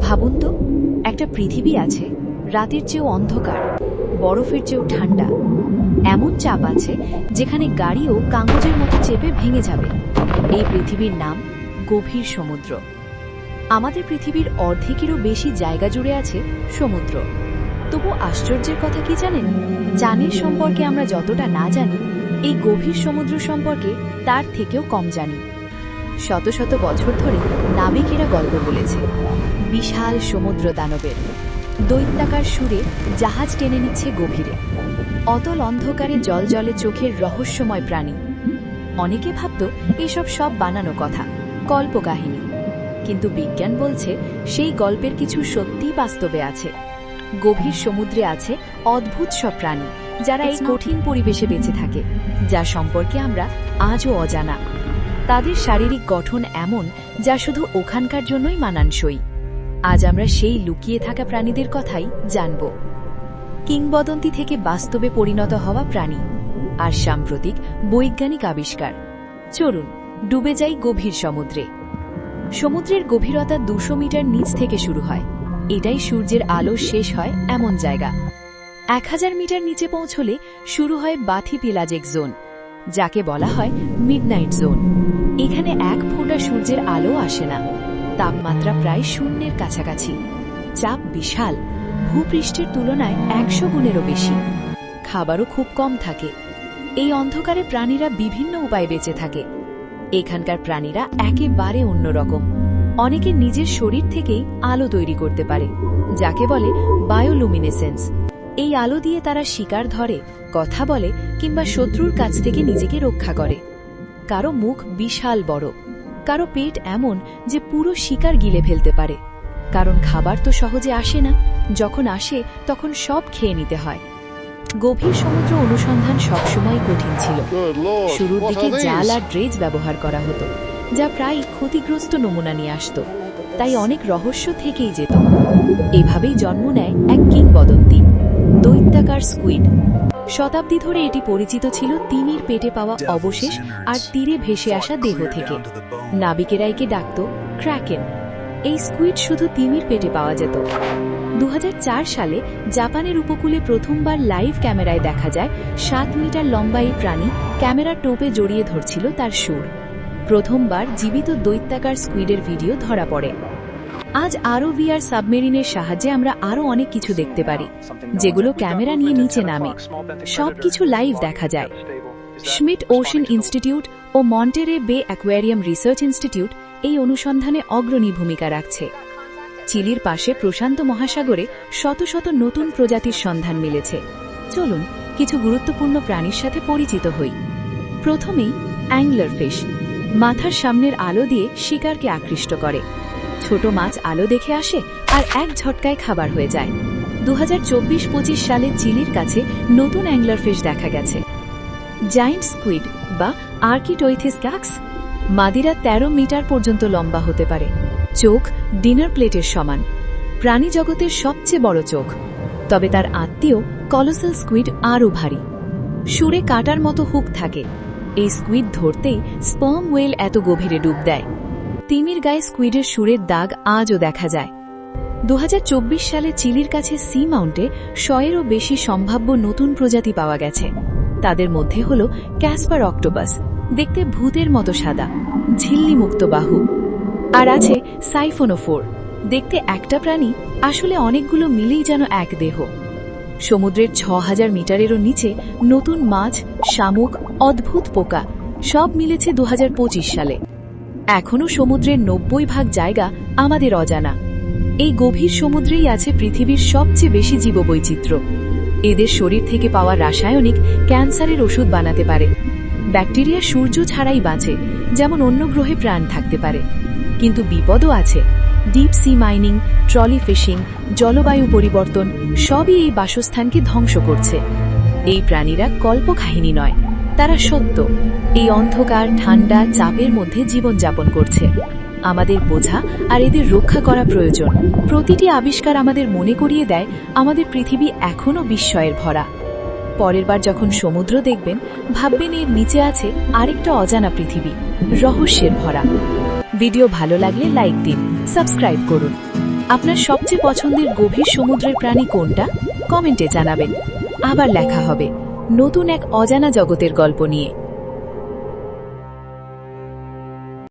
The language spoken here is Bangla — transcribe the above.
ভাবুন তো, একটা পৃথিবী আছে, রাতের চেয়েও অন্ধকার, বরফের চেয়েও ঠান্ডা। এমন চাপ আছে যেখানে গাড়িও কাগজের মতো চেপে ভেঙে যাবে। এই পৃথিবীর নাম গভীর সমুদ্র। আমাদের পৃথিবীর অর্ধেকেরও বেশি জায়গা জুড়ে আছে সমুদ্র। তবু আশ্চর্যের কথা কি জানেন? চানের সম্পর্কে আমরা যতটা না জানি, এই গভীর সমুদ্র সম্পর্কে তার থেকেও কম জানি। শত শত বছর ধরে নাবিকেরা গল্প বলেছে। বিশাল সমুদ্র দানবের। দৈত্যাকার সুরে জাহাজ টেনে নিচ্ছে গভীরে। অতল অন্ধকারে জল জলে চোখের রহস্যময় প্রাণী। অনেকে ভাবত এসব সব বানানো কথা কল্পকাহিনী। কিন্তু বিজ্ঞান বলছে সেই গল্পের কিছু সত্যিই বাস্তবে আছে। গভীর সমুদ্রে আছে অদ্ভুত সব প্রাণী যারা এই কঠিন পরিবেশে বেঁচে থাকে যা সম্পর্কে আমরা আজও অজানা। তাদের শারীরিক গঠন এমন যা শুধু ওখানকার জন্যই মানানসই। আজ আমরা সেই লুকিয়ে থাকা প্রাণীদের কথাই জানব। কিংবদন্তি থেকে বাস্তবে পরিণত হওয়া প্রাণী আর সাম্প্রতিক বৈজ্ঞানিক আবিষ্কার। চলুন, ডুবে যাই গভীর সমুদ্রে। সমুদ্রের গভীরতা দুশো মিটার নিচ থেকে শুরু হয়। এটাই সূর্যের আলো শেষ হয় এমন জায়গা। এক হাজার মিটার নিচে পৌঁছলে শুরু হয় বাথি পিলাজেক জোন, যাকে বলা হয় মিডনাইট জোন। এখানে এক ফোঁটা সূর্যের আলো আসে না। তাপমাত্রা প্রায় শূন্যের কাছাকাছি। চাপ বিশাল। ভূপৃষ্ঠের তুলনায় একশো গুণেরও বেশি। খাবারও খুব কম থাকে। এই অন্ধকারে প্রাণীরা বিভিন্ন উপায়ে বেঁচে থাকে। এখানকার প্রাণীরা একেবারে অন্যরকম। অনেকে নিজের শরীর থেকেই আলো তৈরি করতে পারে, যাকে বলে বায়োলুমিনেসেন্স। এই আলো দিয়ে তারা শিকার ধরে, কথা বলে, কিংবা শত্রুর কাছ থেকে নিজেকে রক্ষা করে। কারও মুখ বিশাল বড় কারও পেট এমন যে পুরো শিকার গিলে ফেলতে পারে। কারণ খাবার তো সহজে আসে না যখন আসে তখন সব খেয়ে নিতে হয়। গভীর সমুদ্র অনুসন্ধান সবসময় কঠিন ছিল. শুরুর দিকে জাল আর ড্রেজ ব্যবহার করা হতো যা প্রায় ক্ষতিগ্রস্ত নমুনা নিয়ে আসতো। তাই অনেক রহস্য থেকেই যেত। এভাবেই জন্ম নেয় এক কিংবদন্তি দৈত্যাকার স্কুইড। শতাব্দী ধরে এটি পরিচিত ছিল তিমির পেটে পাওয়া অবশেষ আর তীরে ভেসে আসা দেহ থেকে। নাবিকেরা একে ডাকত ক্র্যাকেন। এই স্কুইড শুধু তিমির পেটে পাওয়া যেত। দুহাজার চার সালে জাপানের উপকূলে প্রথমবার লাইভ ক্যামেরায় দেখা যায় সাত মিটার লম্বা এই প্রাণী ক্যামেরার টোপে জড়িয়ে ধরছিল তার সুর। প্রথমবার জীবিত দৈত্যাকার স্কুইডের ভিডিও ধরা পড়ে। আজ আরও ভিআর সাবমেরিনের সাহায্যে আমরা আরও অনেক কিছু দেখতে পারি, যেগুলো ক্যামেরা নিয়ে নিচে নামে। সবকিছু লাইভ দেখা যায়। স্মিট ওশন ইনস্টিটিউট ও মন্টেরে বে অ্যাকোয়ারিয়াম রিসার্চ ইনস্টিটিউট এই অনুসন্ধানে অগ্রণী ভূমিকা রাখছে। চিলির পাশে প্রশান্ত মহাসাগরে শত শত নতুন প্রজাতির সন্ধান মিলেছে। চলুন, কিছু গুরুত্বপূর্ণ প্রাণীর সাথে পরিচিত হই। প্রথমেই অ্যাংলার ফিশ মাথার সামনের আলো দিয়ে শিকারকে আকৃষ্ট করে। ছোট মাছ আলো দেখে আসে আর এক ঝটকায় খাবার হয়ে যায়। দু হাজার সালে চিলির কাছে নতুন অ্যাংলার ফিশ দেখা গেছে। জায়েন্ট স্কুইড বা আর্কিটোইথিস ক্যাক্স মাদিরা ১৩ মিটার পর্যন্ত লম্বা হতে পারে। চোখ ডিনার প্লেটের সমান। প্রাণী জগতের সবচেয়ে বড় চোখ। তবে তার আত্মীয় কলোসাল স্কুইড আরও ভারী। সুরে কাটার মতো হুক থাকে। এই স্কুইড ধরতেই স্পার্ম ওয়েল এত গভীরে ডুব দেয়। তিমির গায়ে স্কুইডের সুরের দাগ আজও দেখা যায়। দু হাজার চব্বিশ সালে চিলির কাছে সি মাউন্টে শয়েরও বেশি সম্ভাব্য নতুন প্রজাতি পাওয়া গেছে। তাদের মধ্যে হল ক্যাসপার অক্টোপাস, দেখতে ভূতের মতো সাদা ঝিল্লি মুক্ত বাহু। আর আছে সাইফোনোফোর, দেখতে একটা প্রাণী, আসলে অনেকগুলো মিলেই যেন এক দেহ। সমুদ্রের ছ হাজার মিটারেরও নিচে নতুন মাছ, শামুক, অদ্ভুত পোকা, সব মিলেছে দু হাজার পঁচিশ সালে। এখনও সমুদ্রের নব্বই ভাগ জায়গা আমাদের অজানা। এই গভীর সমুদ্রেই আছে পৃথিবীর সবচেয়ে বেশি জীববৈচিত্র্য। এদের শরীর থেকে পাওয়া রাসায়নিক ক্যান্সারের ওষুধ বানাতে পারে। ব্যাকটেরিয়া সূর্য ছাড়াই বাঁচে, যেমন অন্য গ্রহে প্রাণ থাকতে পারে। কিন্তু বিপদও আছে। Deep sea mining trolley fishing জলবায়ু পরিবর্তন সবই এই বাসস্থানকে ধ্বংস করছে। এই প্রাণীরা কল্পকাহিনী নয়। তারা সত্য, এই অন্ধকার ঠান্ডা চাপের মধ্যে জীবনযাপন করছে। আমাদের বোঝা আর এদের রক্ষা করা প্রয়োজন। প্রতিটি আবিষ্কার আমাদের মনে করিয়ে দেয়, আমাদের পৃথিবী এখনও বিস্ময়ের ভরা। পরের বার যখন সমুদ্র দেখবেন, ভাববেন এর নিচে আছে আরেকটা অজানা পৃথিবী, রহস্যের ভরা। ভিডিও ভালো লাগলে লাইক দিন, সাবস্ক্রাইব করুন। আপনার সবচেয়ে পছন্দের গভীর সমুদ্রের প্রাণী কোনটা? কমেন্টে জানাবেন। আবার লেখা হবে। নতুন এক অজানা জগতের গল্প নিয়ে।